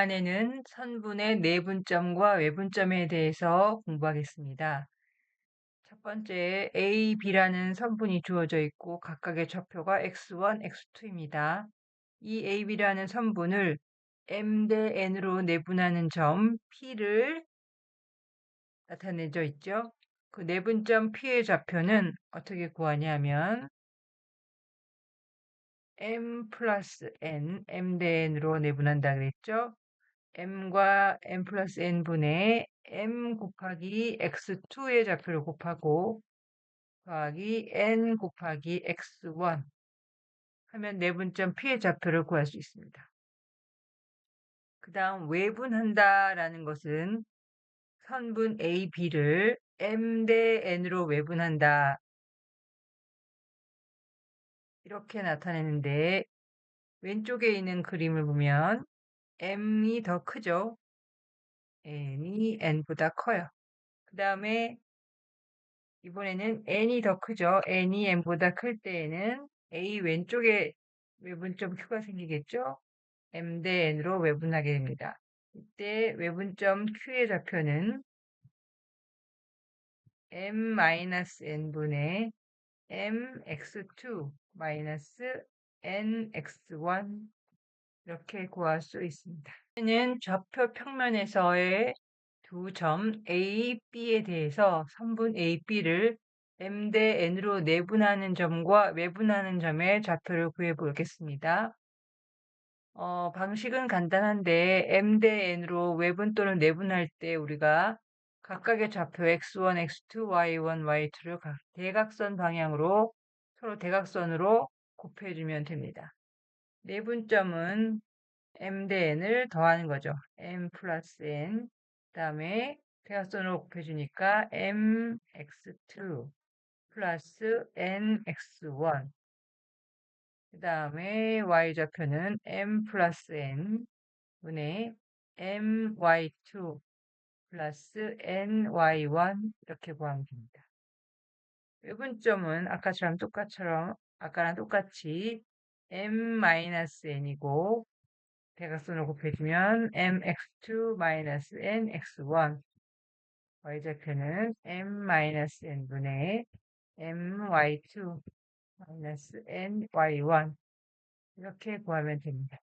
시간에는 선분의 내분점과 외분점에 대해서 공부하겠습니다. 첫 번째 A, B라는 선분이 주어져 있고 각각의 좌표가 x1, x2입니다. 이 A, B라는 선분을 M 대 N으로 내분하는 점 P를 나타내져 있죠. 그 내분점 P의 좌표는 어떻게 구하냐면 m 플러스 n, m 대 n으로 내분한다 그랬죠? M과 m 플러스 n분의 m 곱하기 x2의 좌표를 곱하고 더하기 n 곱하기 x1 하면 내분점 p의 좌표를 구할 수 있습니다. 그 다음 외분한다라는 것은 선분 a, b를 m 대 n으로 외분한다 이렇게 나타내는데 왼쪽에 있는 그림을 보면 m이 더 크죠. n이 n보다 커요. 그 다음에 이번에는 n이 더 크죠. n이 n보다 클 때에는 a 왼쪽에 외분점 q가 생기겠죠. m 대 n으로 외분하게 됩니다. 이때 외분점 q의 좌표는 m-n분의 mx2 마 이너스 nx1 이렇게 구할 수 있습니다. 는 좌표 평면에서의 두 점 A, B에 대해서 선분 A, B를 M 대 N으로 내분하는 점과 외분하는 점의 좌표를 구해 보겠습니다. 어, 방식은 간단한데 M 대 N으로 외분 또는 내분할 때 우리가 각각의 좌표 x1, x2, y1, y2를 대각선 방향으로 서로 대각선으로 곱해주면 됩니다. 내분점은 m 대 n을 더하는 거죠. m 플러스 n 그 다음에 대각선으로 곱해주니까 mx2 플러스 nx1 그 다음에 y좌표는 m 플러스 n 분의 my2 플러스 ny1 이렇게 구하면 됩니다. 외분점은 아까처럼 똑같처럼 아까랑 똑같이 m-n이고 대각선을 곱해주면 mx2-nx1 y좌표는 m-n분의 my2-ny1 이렇게 구하면 됩니다.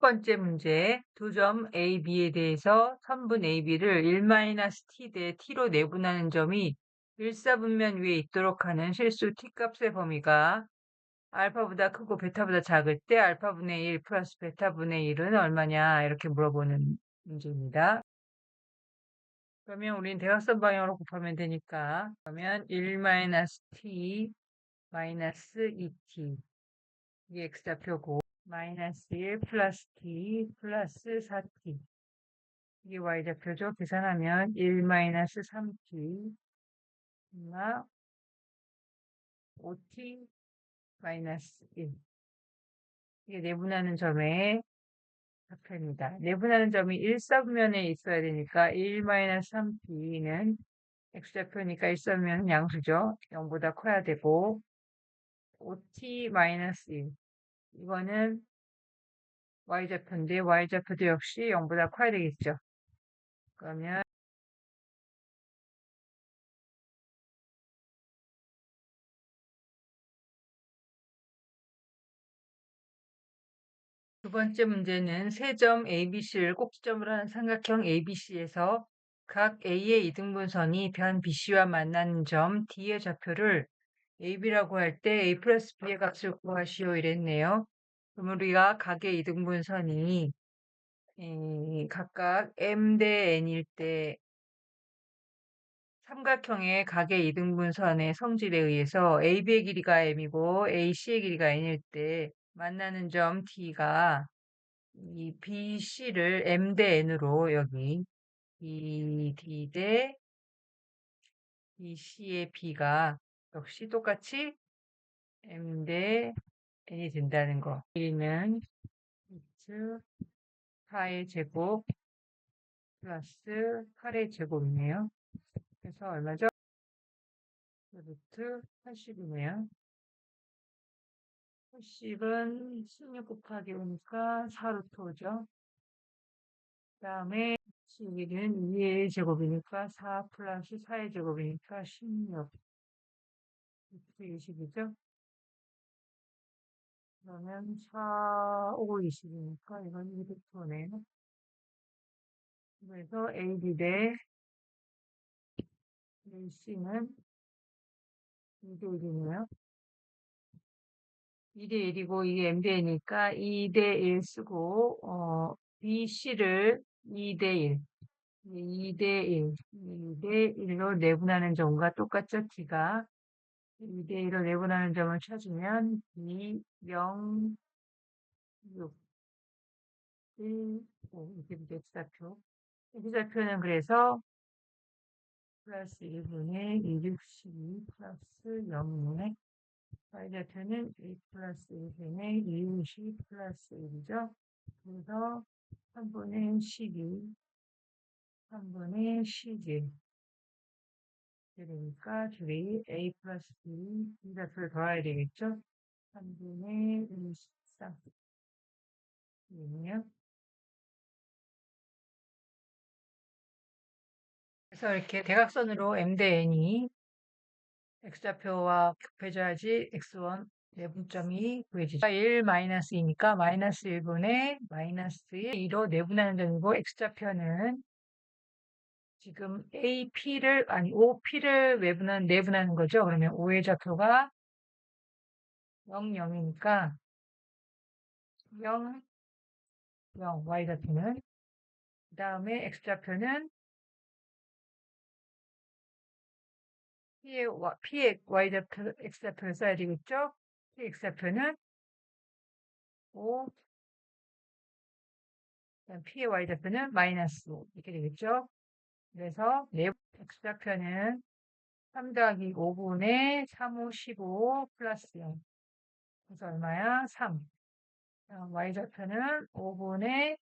번째 문제 두 점 A, B에 대해서 선분 A, B를 1-t 대 t로 내분하는 점이 일사분면 위에 있도록 하는 실수 t값의 범위가 알파보다 크고 베타보다 작을 때 알파분의 1 플러스 베타분의 1은 얼마냐 이렇게 물어보는 문제입니다. 그러면 우리는 대각선 방향으로 곱하면 되니까 그러면 1-t 마이너스 2t 이게 x좌표고 마이너스 1 플러스 t 플러스 4t 이게 y좌표죠. 계산하면 1 마이너스 3t 얼마 5t 마이너스 1 이게 내분하는 점의 좌표입니다. 내분하는 점이 1사분면에 있어야 되니까 1 마이너스 3t는 x좌표니까 1사분면은 양수죠. 0보다 커야 되고 5t 마이너스 1 이거는 y좌표인데 y좌표도 역시 0보다 커야 되겠죠. 그러면 두 번째 문제는 세 점 ABC를 꼭지점으로 하는 삼각형 ABC에서 각 A의 이등분선이 변 BC와 만나는 점 D의 좌표를 AB라고 할 때 A 플러스 B의 값을 구하시오 이랬네요. 그럼 우리가 각의 이등분선이 각각 M 대 N일 때 삼각형의 각의 이등분선의 성질에 의해서 AB의 길이가 M이고 AC의 길이가 N일 때 만나는 점 D가 이 BC를 M 대 N으로 여기 BD 대 BC의 B가 역시 똑같이 M 대 N이 된다는 거. 길이는 x 4의 제곱 플러스 8의 제곱이네요. 그래서 얼마죠? 루트 80이네요. 80은 16 곱하기 5니까 4루트 5죠. 그 다음에 11은 2의 제곱이니까 4 플러스 4의 제곱이니까 16. 루트 20이죠. 그러면 4, 5, 20이니까 이건 2루트네요. 그래서 AB 대 AC는 2대 1이네요. 2대 1이고 이게 MD니까 2대 1 쓰고 어, BC를 2대 1 2대 1 2대 1로 내분하는 점과 똑같죠? T가 2대 1로 내분하는 점을 찾으면 2, 0, 6, 1, 5 이렇게. X좌표. X좌표는 그래서 플러스 1분의 2, 62 플러스 0분의 y좌표는 1 플러스 1분의 2, 20 플러스 1이죠. 그래서 3분의 12, 3분의 11 되니까 둘이 a 플러스 b 이좌표를 더해야 되겠죠? 3분의 14 이네요. 그래서 이렇게 대각선으로 m 대 n이 x좌표와 곱해져야지 x1 내분점이 구해지죠. 1 마이너스 2니까 마이너스 1분의 마이너스 2로 내분하는 점이고 x좌표는 지금 AP를 아니 OP를 외분한 내분하는 거죠. 그러면 O의 좌표가 0, 0이니까 0, 0 Y 좌표는 그 다음에 X 좌표는 P의, P의 Y 좌표, X 좌표를 써야 되겠죠. P X 좌표는 5 P의 Y 좌표는 마이너스 5 이렇게 되겠죠. 그래서 내부 x좌표는 3 더하기 5분의 3, 5, 15 플러스 0. 그래서 얼마야? 3. y좌표는 5분의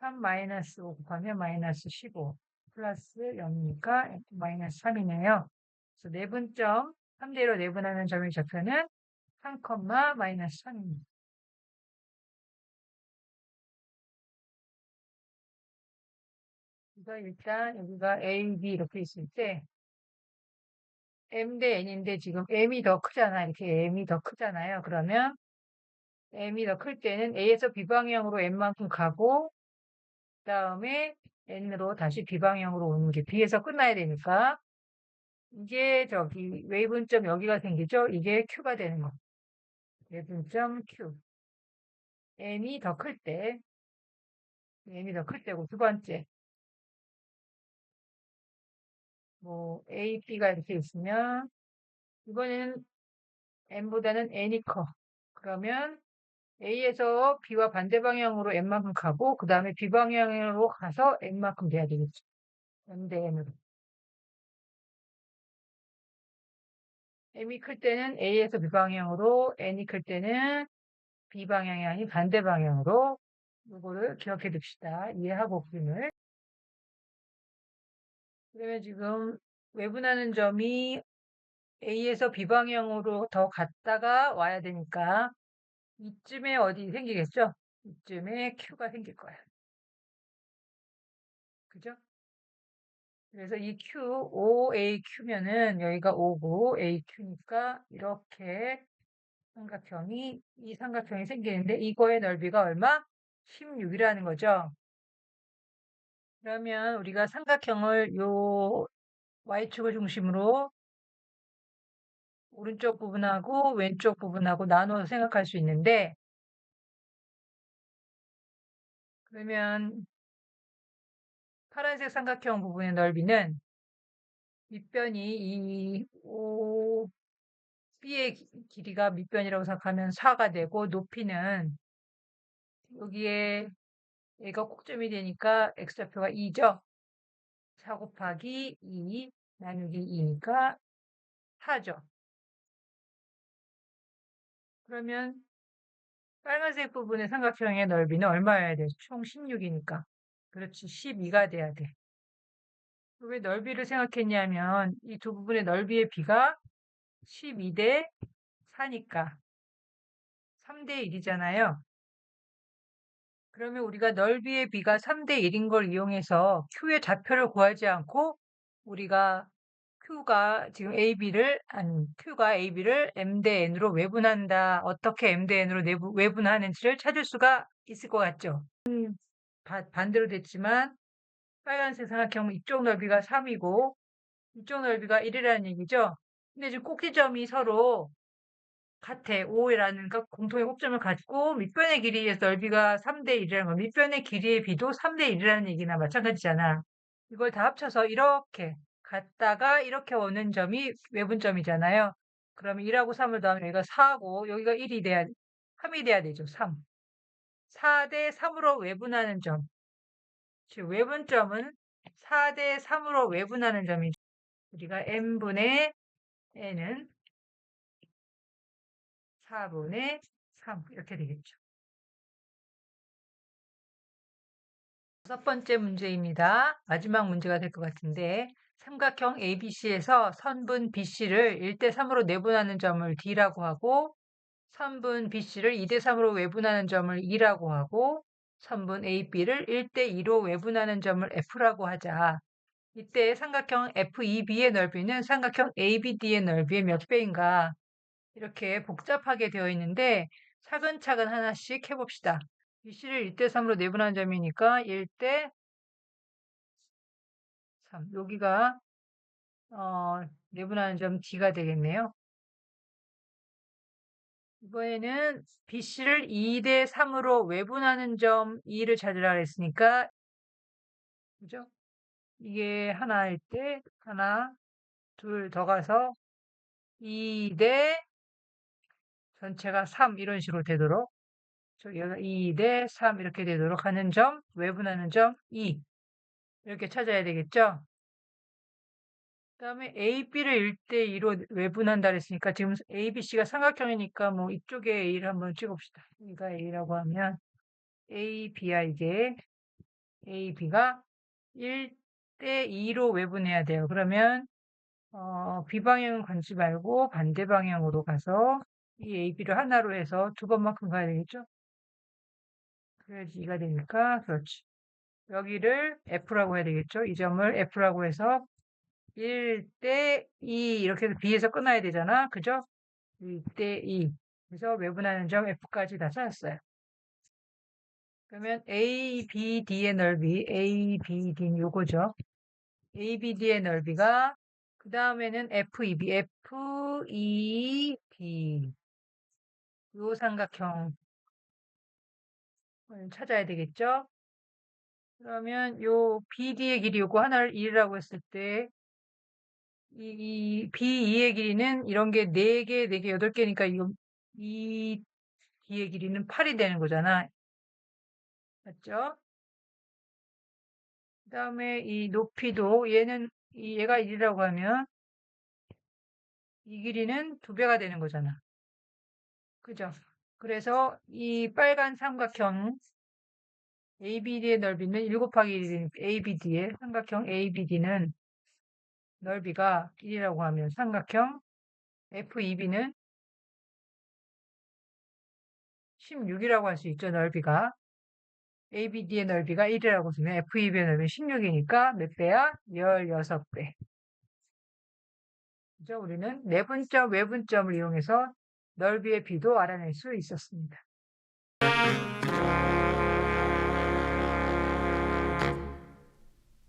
3 마이너스 5 곱하면 마이너스 15 플러스 0이니까 마이너스 3이네요. 내분점 3대로 내분하는 점의 좌표는 3, 마이너스 3입니다. 그래서 일단 여기가 A, B 이렇게 있을 때 M 대 N인데 지금 M이 더 크잖아. 이렇게 M이 더 크잖아요. 그러면 M이 더 클 때는 A에서 B방향으로 M만큼 가고 그 다음에 N으로 다시 B방향으로 오는 게 B에서 끝나야 되니까 이게 저기 웨이분점 여기가 생기죠? 이게 Q가 되는 거. 웨이분점 Q. M이 더 클 때, M이 더 클 때고 두 번째 뭐 A, B가 이렇게 있으면 이번에는 N보다는 N이 커. 그러면 A에서 B와 반대 방향으로 N만큼 가고 그 다음에 B 방향으로 가서 N만큼 돼야 되겠죠. N 대 N으로. M이 클 때는 A에서 B 방향으로, N이 클 때는 B 방향이 아닌 반대 방향으로 이거를 기억해 둡시다. 이해하고 그림을. 그러면 지금 외분하는 점이 A에서 B 방향으로 더 갔다가 와야 되니까 이쯤에 어디 생기겠죠? 이쯤에 Q가 생길 거야. 그죠? 그래서 이 Q, OAQ면은 여기가 5고 AQ니까 이렇게 삼각형이, 이 삼각형이 생기는데 이거의 넓이가 얼마? 16이라는 거죠. 그러면 우리가 삼각형을 요 Y축을 중심으로 오른쪽 부분하고 왼쪽 부분하고 나눠서 생각할 수 있는데 그러면 파란색 삼각형 부분의 넓이는 밑변이 이 O, B의 길이가 밑변이라고 생각하면 4가 되고 높이는 여기에 얘가 꼭점이 되니까 x좌표가 2죠. 4 곱하기 2 나누기 2니까 4죠. 그러면 빨간색 부분의 삼각형의 넓이는 얼마여야 돼? 총 16이니까. 그렇지. 12가 돼야 돼. 왜 넓이를 생각했냐면 이 두 부분의 넓이의 비가 12대 4니까 3대 1이잖아요. 그러면 우리가 넓이의 비가 3대 1인 걸 이용해서 Q의 좌표를 구하지 않고 우리가 Q가 지금 AB를 아니 Q가 AB를 M 대 N으로 외분한다. 어떻게 M 대 N으로 내부, 외분하는지를 찾을 수가 있을 것 같죠. 음, 바, 반대로 됐지만 빨간색 삼각형 이쪽 넓이가 3이고 이쪽 넓이가 1이라는 얘기죠. 근데 지금 꼭지점이 서로 같아. 5라는 공통의 꼭점을 갖고 밑변의 길이의 넓이가 3대 1이라는 건 밑변의 길이의 비도 3대 1이라는 얘기나 마찬가지잖아. 이걸 다 합쳐서 이렇게 갔다가 이렇게 오는 점이 외분점이잖아요. 그러면 1하고 3을 더하면 여기가 4고 여기가 1이 돼야 3이 돼야 되죠. 3. 4대 3으로 외분하는 점. 즉 외분점은 4대 3으로 외분하는 점이죠. 우리가 n분의 n은 4분의 3 이렇게 되겠죠. 다섯 번째 문제입니다. 마지막 문제가 될 것 같은데 삼각형 ABC에서 선분 BC를 1대 3으로 내분하는 점을 D라고 하고 선분 BC를 2대 3으로 외분하는 점을 E라고 하고 선분 AB를 1대 2로 외분하는 점을 F라고 하자. 이때 삼각형 FEB의 넓이는 삼각형 ABD의 넓이의 몇 배인가? 이렇게 복잡하게 되어 있는데 차근차근 하나씩 해봅시다. BC를 1대 3으로 내분한 점이니까 1대 3. 여기가 어, 내분하는 점 D가 되겠네요. 이번에는 BC를 2대 3으로 외분하는 점 E를 찾으라 그랬으니까 그죠? 이게 하나일 때 하나, 둘 더 가서 2대 전체가 3 이런 식으로 되도록 저기가 2대 3 이렇게 되도록 하는 점, 외분하는 점 2 이렇게 찾아야 되겠죠? 그 다음에 AB를 1대 2로 외분한다 그랬으니까 지금 ABC가 삼각형이니까 뭐 이쪽에 A를 한번 찍어봅시다. 여기가 A라고 하면 AB야 이게 AB가 1대 2로 외분해야 돼요. 그러면 어, B방향 관지 말고 반대 방향으로 가서 이 AB를 하나로 해서 두 번만큼 가야 되겠죠? 그래야지 2가 되니까 그렇지. 여기를 F라고 해야 되겠죠? 이 점을 F라고 해서 1 대 2 이렇게 해서 B에서 끊어야 되잖아. 그죠? 1 대 2. 그래서 외분하는 점 F까지 다 찾았어요. 그러면 ABD의 넓이, ABD는 요거죠. ABD의 넓이가 그 다음에는 FEB, FEB 요 삼각형 찾아야 되겠죠? 그러면 요 BD의 길이 요거 하나를 1이라고 했을 때 이, 이 B2의 길이는 이런 게 4개, 4개, 8개니까 이거 이 D의 길이는 8이 되는 거잖아. 맞죠? 그 다음에 이 높이도 얘는 얘가 1이라고 하면 이 길이는 2배가 되는 거잖아. 그죠? 그래서 이 빨간 삼각형 ABD의 넓이는 1 곱하기 1이니까 ABD의 삼각형 ABD는 넓이가 1이라고 하면 삼각형 FEB는 16이라고 할 수 있죠, 넓이가. ABD의 넓이가 1이라고 쓰면 FEB의 넓이는 16이니까 몇 배야? 16배. 그죠? 우리는 내분점, 외분점을 이용해서 넓이의 비도 알아낼 수 있었습니다.